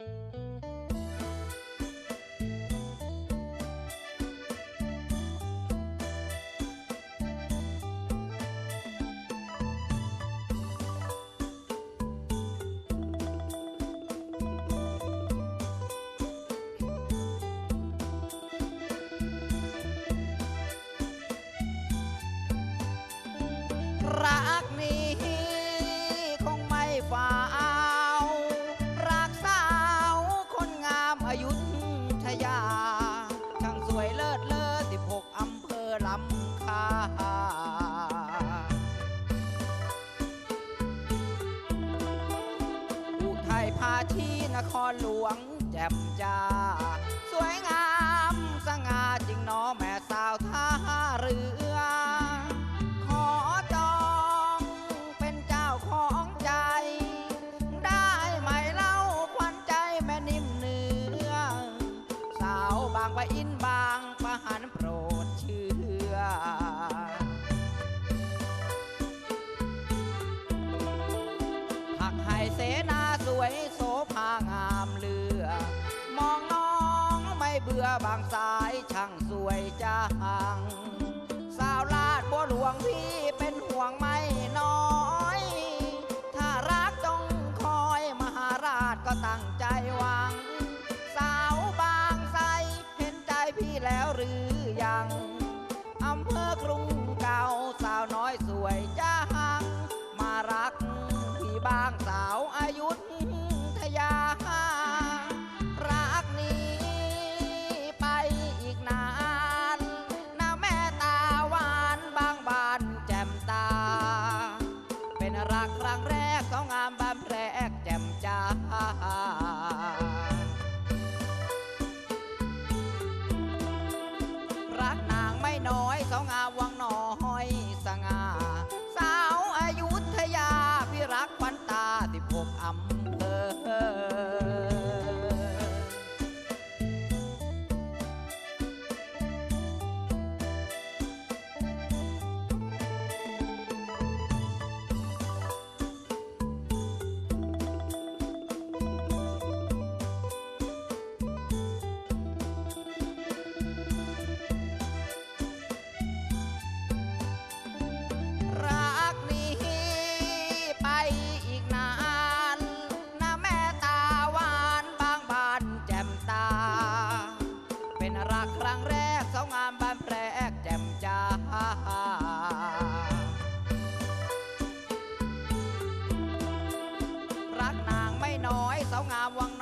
รั ทัยพาชีนครหลวงแจ่มจ้า สวยงามสง่าจริงหนอแม่สาวท่าเรือ ขอจองเป็นเจ้าของใจ ได้ไหมเล่าควันใจแม่นิ่มเนื้อ สาวบางปะอินบาง เบื่อบางสายช่างสวยจังสาวลาดบัวหลวงพี่เป็นห่วงไม่น้อย ถ้ารักจงคอยมหาราชก็ตั้งใจหวัง สาวบางไทรเห็นใจพี่แล้วหรือยังอำเภอกรุงเก่าสาวน้อยสวยจังมารักพี่บางสาว งามวัง